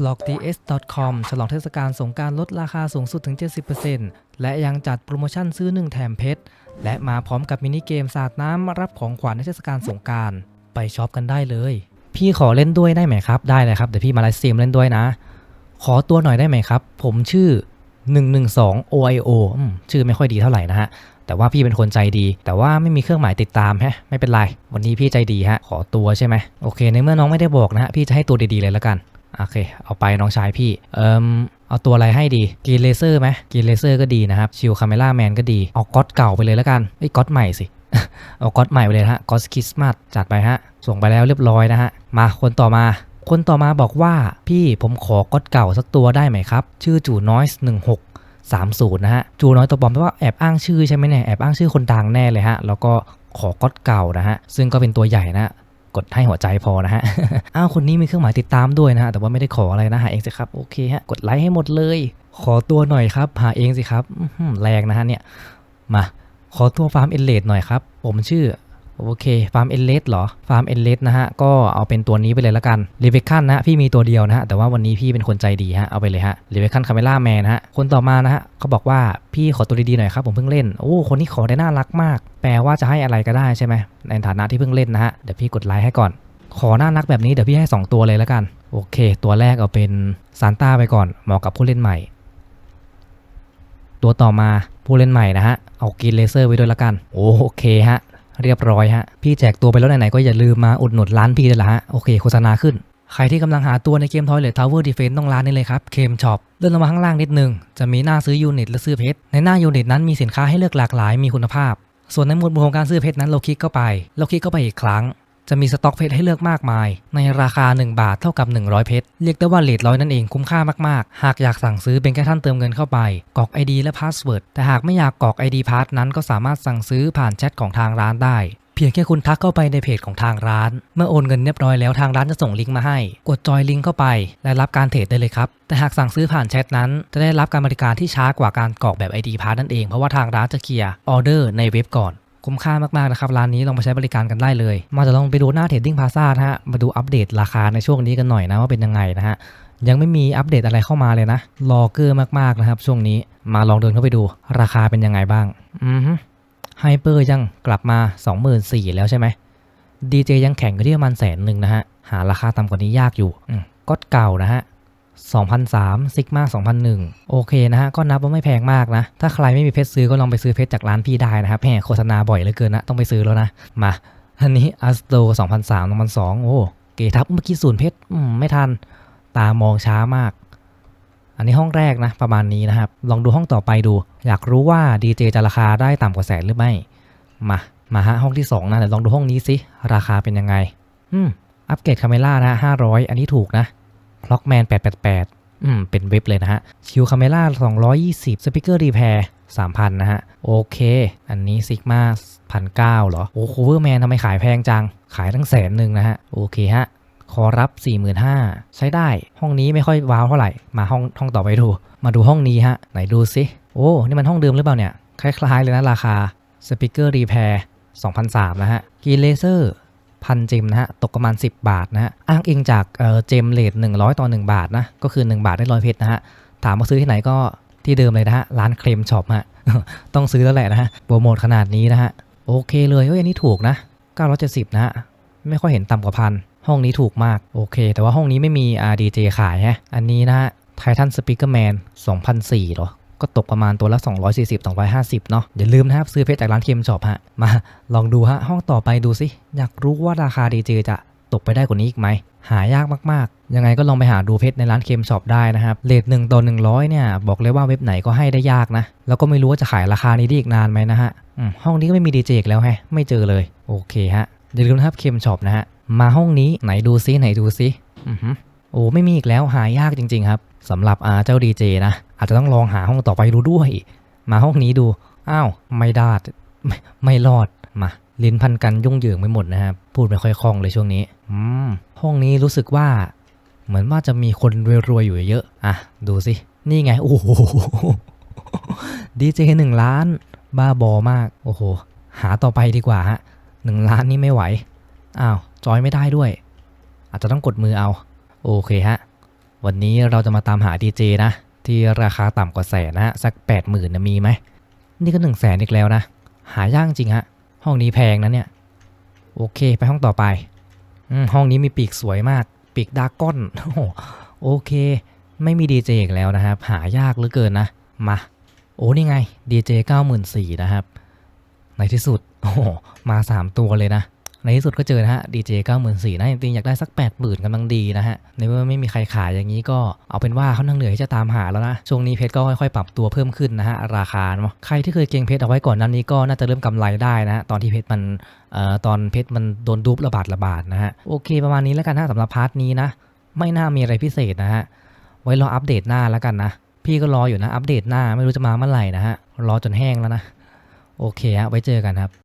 b l o g d s c o m ฉลองเทศกาลสงการลดราคาสูงสุดถึง 70%และยังจัดโปรโมชั่นซื้อ 1 แถมเพชร และมาพร้อมกับมินิเกมสาดน้ำรับของขวัญในเทศกาลสงการไปช็อปกันได้เลย พี่ขอเล่นด้วยได้ไหมครับ ได้เลยครับ เดี๋ยวพี่มาไลฟ์สตรีมเล่นด้วยนะ ขอตัวหน่อยได้ไหมครับ ผมชื่อ 112 OIO อืมชื่อไม่ค่อยดีเท่าไหร่นะฮะแต่ว่าพี่เป็นคนใจดี แต่ว่าไม่มีเครื่องหมายติดตามฮะไม่เป็นไร วันนี้พี่ใจดีฮะ ขอตัวใช่ไหมโอเค ในเมื่อน้องไม่ได้บอกนะฮะ พี่จะให้ตัวดีๆเลยแล้วกัน โอเค เอาไปน้องชายพี่ เอิมเอาตัวอะไรให้ดีกีเลเซอร์ไหมกีเลเซอร์ก็ดีนะครับ ชิลคาเมล่าแมนก็ดี เอาก๊อตเก่าไปเลยแล้วกันไอ้ก๊อตใหม่สิ เอาก๊อตใหม่ไปเลยฮะก๊อตคริสต์มาสจัดไปฮะ ส่งไปแล้วเรียบร้อยนะฮะ มาคนต่อมาคนต่อมาบอกว่าพี่ผมขอก๊อตเก่าสักตัวได้ไหมครับ ชื่อจูน้อยหนึ่งหกสามศูนย์นะฮะ จูน้อยตัวปลอมแปลว่าแอบอ้างชื่อใช่ไหมเนี่ยแอบอ้างชื่อคนดังแน่เลยฮะ แล้วก็ขอก๊อตเก่านะฮะ ซึ่งก็เป็นตัวใหญ่นะ กดให้หัวใจพอนะฮะ อ้าวคนนี้มีเครื่องหมายติดตามด้วยนะฮะ แต่ว่าไม่ได้ขออะไรนะหาเองสิครับ โอเคฮะ กดไลค์ให้หมดเลย ขอตัวหน่อยครับ หาเองสิครับแรงนะฮะเนี่ย มา ขอตัวฟาร์มเอเลดหน่อยครับ ผมชื่อ โอเคฟาร์มเอเลสเหรอฟาร์มเอเลสนะฮะก็เอาเป็นตัวนี้ไปเลยละกันรีเวคันนะพี่มีตัวเดียวนะฮะแต่ว่าวันนี้พี่เป็นคนใจดีฮะเอาไปเลยฮะรีเวคันคาเมล่าแมนฮะคนต่อมานะฮะเขาบอกว่าพี่ขอตัวดีๆหน่อยครับผมเพิ่งเล่นโอ้คนนี้ขอได้น่ารักมาก แปลว่าจะให้อะไรก็ได้ใช่ไหมในฐานะที่เพิ่งเล่นนะฮะเดี๋ยวพี่กดไลค์ให้ก่อน ขอน่ารักแบบนี้เดี๋ยวพี่ให้ 2 ตัวเลยล้วกันโอเค ตัวแรกเอาเป็นซานต้าไปก่อนเหมาะกับผู้เล่นใหม่ ตัวต่อมาผู้เล่นใหม่นะฮะเอากินเลเซอร์ไว้ด้วยละกันโอเคฮะ เรียบร้อยฮะ พี่แจกตัวไปแล้วไหนๆก็อย่าลืมมาอุดหนุนร้านพี่ด้วยละฮะ โอเคโฆษณาขึ้น ใครที่กำลังหาตัวในเกม Toilet Tower Defense ต้องร้านนี้เลยครับเคมช็อปเลื่อนลงมาข้างล่างนิดนึงจะมีหน้าซื้อยูนิตและซื้อเพชรในหน้ายูนิตนั้นมีสินค้าให้เลือกหลากหลายมีคุณภาพ ส่วนในหมวดหมู่ของการซื้อเพชรนั้นเราคลิกเข้าไป เราคลิกเข้าไปอีกครั้ง จะมีสต็อกเพชรให้เลือกมากมาย ในราคา 1 บาทเท่ากับ 100 เพชร เรียกได้ว่าเลทร้อยนั่นเองคุ้มค่ามากๆ หากอยากสั่งซื้อเป็นแค่ท่านเติมเงินเข้าไปกรอก ID และพาสเวิร์ดแต่หากไม่อยากกรอก ID พาสนั้นก็สามารถสั่งซื้อผ่านแชทของทางร้านได้เพียงแค่คุณทักเข้าไปในเพจของทางร้าน เมื่อโอนเงินเรียบร้อยแล้วทางร้านจะส่งลิงก์มาให้ กดจอยลิงก์เข้าไป และรับการเทรดได้เลยครับ แต่หากสั่งซื้อผ่านแชทนั้น จะได้รับการบริการที่ช้ากว่าการกรอกแบบ ID พาสนั่นเอง เพราะว่าทางร้านจะเคลียร์ออเดอร์ในเว็บก่อน คุ้มค่ามากๆนะครับ ร้านนี้ลองไปใช้บริการกันได้เลย มาจะลองไปดูหน้าเทรดดิ้งพาซ่านะฮะ มาดูอัปเดตราคาในช่วงนี้กันหน่อยนะว่าเป็นยังไงนะฮะ ยังไม่มีอัปเดตอะไรเข้ามาเลยนะ รอเกอร์มากๆนะครับ ช่วงนี้ มาลองเดินเข้าไปดู ราคาเป็นยังไงบ้าง อือฮึไฮเปอร์ยังกลับมา 24,000แล้วใช่ไหมดีเจยังแข่งกันที่ประมาณแสนหนึ่งนะฮะ หาราคาต่ำกว่านี้ยากอยู่ก็เก่านะฮะ 2003ซิกมา2001 โอเคนะฮะ ก็นับว่าไม่แพงมากนะ ถ้าใครไม่มีเพชรซื้อก็ลองไปซื้อเพชรจากร้านพี่ได้นะครับแหมโฆษณาบ่อยเหลือเกินนะ ต้องไปซื้อแล้วนะ มา อันนี้อัสโต2003 2002 โอ้ เกทับเมื่อกี้ศูนย์เพชรอืมไม่ทัน ตามองช้ามาก อันนี้ห้องแรกนะ ประมาณนี้นะครับ ลองดูห้องต่อไปดู อยากรู้ว่าดีเจจะราคาได้ต่ำกว่าแสนหรือไม่ มา มาฮะห้องที่2นะเดี๋ยวลองดูห้องนี้สิ ราคาเป็นยังไง อืม อัปเกรดคาเมล่านะ500 อันนี้ถูกนะ คล็อกแมน888 อืม เป็นเว็บเลยนะฮะ ชิวคาเมล่า220 สปีกเกอร์รีแพร์3,000 นะฮะ โอเค อันนี้ซิกมา1,900เหรอ โอ้โคเวอร์แมนทำไมขายแพงจัง ขายตั้งแสนหนึ่งนะฮะ โอเคฮะ ขอรับ 45,000 ใช้ได้ ห้องนี้ไม่ค่อยว้าวเท่าไหร่ มาห้องห้องต่อไปดู มาดูห้องนี้ฮะ ไหนดูซิโอ้ นี่มันห้องเดิมหรือเปล่าเนี่ย คล้ายๆเลยนะราคาสปีกเกอร์รีแพร์2,003นะฮะกีเลเซอร์ พันเจมนะฮะตกประมาณ 10 บาทนะฮะอ้างอิงจากเจมเลท100 ต่อ 1 บาทนะก็คือ 1 บาทได้ร้อยเพชรนะฮะถามว่าซื้อที่ไหนก็ที่เดิมเลยนะฮะร้านเคลมช็อปฮะต้องซื้อแล้วแหละนะฮะโปรโมทขนาดนี้นะฮะโอเคเลยเฮ้ยอันนี้ถูกนะ 970 นะฮะไม่ค่อยเห็นต่ำกว่าพันห้องนี้ถูกมากโอเค แต่ว่าห้องนี้ไม่มี RDJ ขายฮะอันนี้นะฮะ Titan Speakerman 2,004หรอ ก็ตกประมาณตัวละ 240 250 เนาะอย่าลืมนะครับ ซื้อเพชรจากร้านเคมช็อปฮะ มาลองดูฮะ ห้องต่อไปดูสิ อยากรู้ว่าราคา DJ จจะตกไปได้กว่านี้อีกไหม หายากมาก ๆ ยังไงก็ลองไปหาดูเพชรในร้านเคมช็อปได้นะครับเลท1ต่อ100เนี่ย บอกเลยว่าเว็บไหนก็ให้ได้ยากนะ แล้วก็ไม่รู้ว่าจะขายราคานี้ได้อีกนานไหมนะฮะห้องนี้ก็ไม่มี DJ อีกแล้วแฮะไม่เจอเลย โอเคฮะอย่าลืมนะครับเคมช็อปนะฮะมาห้องนี้ไหนดูซิไหนดูซิอือโอ้ไม่มีอีกแล้วหายากจริง ๆ ครับสำหรับอาเจ้าดีเจนะ อาจจะต้องลองหาห้องต่อไปดูด้วย มาห้องนี้ดู อ้าว ไม่ได้ไม่ไม่รอด มา ลิ้นพันกันยุ่งเหยิงไปหมดนะครับ พูดไม่ค่อยคล่องเลยช่วงนี้ อืม ห้องนี้รู้สึกว่า เหมือนว่าจะมีคนรวยๆอยู่เยอะ อะ ดูสิ นี่ไง โอ้โห ดีเจหนึ่งล้าน บ้าบอมาก โอ้โห หาต่อไปดีกว่าฮะหนึ่งล้านนี่ไม่ไหว อ้าว จอยไม่ได้ด้วย อาจจะต้องกดมือเอา โอเคฮะ วันนี้เราจะมาตามหาดีเจนะ ที่ราคาต่ำกว่าแสนนะฮะสัก 8 0,000นะมีไหม นี่ก็1 0 0 0 0แสนอีกแล้วนะ หายากจริงฮะ ห้องนี้แพงนะเนี่ย โอเคไปห้องต่อไปอห้องนี้มีปีกสวยมาก ปีกดาก้อนโอ้โอเค ไม่มีดีเจอีกแล้วนะครับ หายากเหลือเกินนะ มา โอ้นี่ไงดีเจ94,000นะครับ ในที่สุด โอ้มา 3 ตัวเลยนะ ในที่สุดก็เจอนะฮะดีเจ94,000นสี่นะจริงอยากได้สัก80,000กำลังดีนะฮะในเมื่อไม่มีใครขายอย่างนี้ก็เอาเป็นว่าเขานั่งเหนื่อยที่จะตามหาแล้วนะช่วงนี้เพชรก็ค่อยๆปรับตัวเพิ่มขึ้นนะฮะราคาเนาะใครที่เคยเก็งเพชรเอาไว้ก่อนนั้นนี้ก็น่าจะเริ่มกำไรได้นะฮะตอนที่เพชรมันเอ่อตอนเพชรมันโดนดูประบาดระบาดนะฮะโอเคประมาณนี้แล้วกันนะสำหรับพาร์ทนี้นะไม่น่ามีอะไรพิเศษนะฮะไว้รออัปเดตหน้าแล้วกันนะพี่ก็รออยู่นะอัปเดตหน้าไม่รู้จะมาเมื่อไหร่นะฮะรอจนแห้งแล้วนะโอเคฮะไว้เจอกันครับ